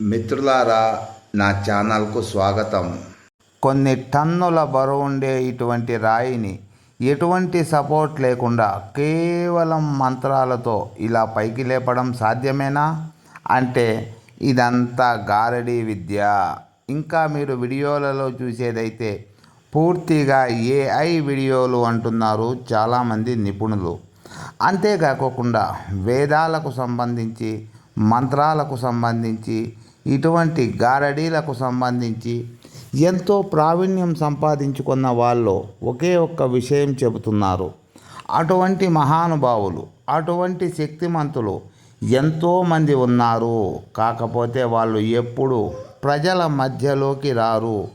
మిత్రులారా నా ఛానల్కు స్వాగతం. కొన్ని టన్నుల బరువుండే ఇటువంటి రాయిని ఎటువంటి సపోర్ట్ లేకుండా కేవలం మంత్రాలతో ఇలా పైకి లేపడం సాధ్యమేనా? అంటే ఇదంతా గారడీ విద్య. ఇంకా మీరు వీడియోలలో చూసేదైతే పూర్తిగా ఏఐ వీడియోలు అంటున్నారు చాలామంది నిపుణులు. అంతేకాకుండా వేదాలకు సంబంధించి మంత్రాలకు సంబంధించి ఇటువంటి గారడీలకు సంబంధించి ఎంతో ప్రావీణ్యం సంపాదించుకున్న వాళ్ళు ఒకే ఒక్క విషయం చెబుతున్నారు. అటువంటి మహానుభావులు అటువంటి శక్తిమంతులు ఎంతోమంది ఉన్నారు. కాకపోతే వాళ్ళు ఎప్పుడు ప్రజల మధ్యలోకి రారు.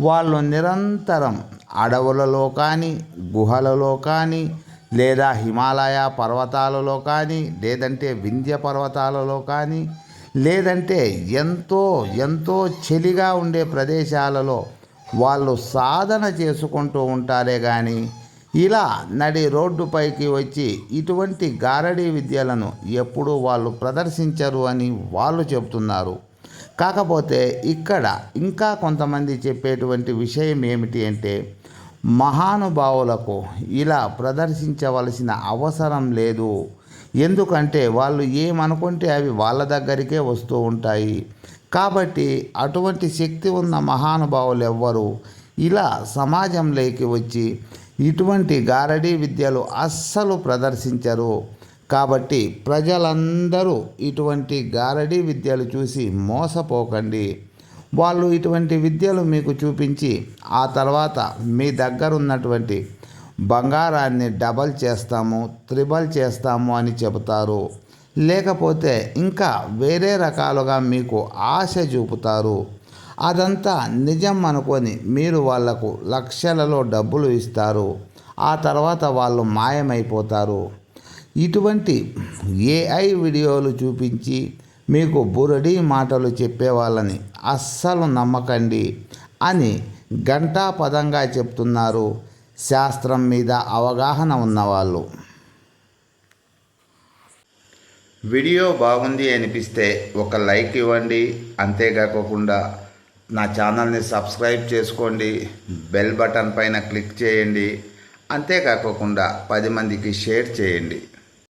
వాళ్ళు నిరంతరం అడవులలో కానీ గుహలలో కానీ లేదా హిమాలయ పర్వతాలలో కానీ లేదంటే వింధ్య పర్వతాలలో కానీ లేదంటే ఎంతో ఎంతో చలిగా ఉండే ప్రదేశాలలో వాళ్ళు సాధన చేసుకుంటూ ఉంటారే కానీ ఇలా నడి రోడ్డుపైకి వచ్చి ఇటువంటి గారడీ విద్యలను ఎప్పుడూ వాళ్ళు ప్రదర్శించరు అని వాళ్ళు చెబుతున్నారు కాకపోతే ఇక్కడ ఇంకా కొంతమంది చెప్పేటువంటి విషయం ఏమిటి అంటే మహానుభావులకు ఇలా ప్రదర్శించవలసిన అవసరం లేదు. ఎందుకంటే వాళ్ళు ఏమనుకుంటే అవి వాళ్ళ దగ్గరికే వస్తూ ఉంటాయి. కాబట్టి అటువంటి శక్తి ఉన్న మహానుభావులు ఎవ్వరు ఇలా సమాజంలోకి వచ్చి ఇటువంటి గారడీ విద్యలు అస్సలు ప్రదర్శించరు. కాబట్టి ప్రజలందరూ ఇటువంటి గారడీ విద్యలు చూసి మోసపోకండి. వాళ్ళు ఇటువంటి విద్యలు మీకు చూపించి ఆ తర్వాత మీ దగ్గర ఉన్నటువంటి బంగారాన్ని డబల్ చేస్తాము త్రిబల్ చేస్తాము అని చెబుతారు. లేకపోతే ఇంకా వేరే రకాలుగా మీకు ఆశ చూపుతారు. అదంతా నిజం అనుకొని మీరు వాళ్ళకు లక్షలలో డబ్బులు ఇస్తారు. ఆ తర్వాత వాళ్ళు మాయమైపోతారు. ఇటువంటి ఏఐ వీడియోలు చూపించి మీకు బురడి మాటలు చెప్పే వాళ్ళని అస్సలు నమ్మకండి అని పదంగా చెప్తున్నారు శాస్త్రం మీద అవగాహన ఉన్నవాళ్ళు. వీడియో బాగుంది అనిపిస్తే ఒక లైక్ ఇవ్వండి. అంతేకాకుండా నా ఛానల్ని సబ్స్క్రైబ్ చేసుకోండి. బెల్ బటన్ పైన క్లిక్ చేయండి. అంతేకాకుండా పది మందికి షేర్ చేయండి.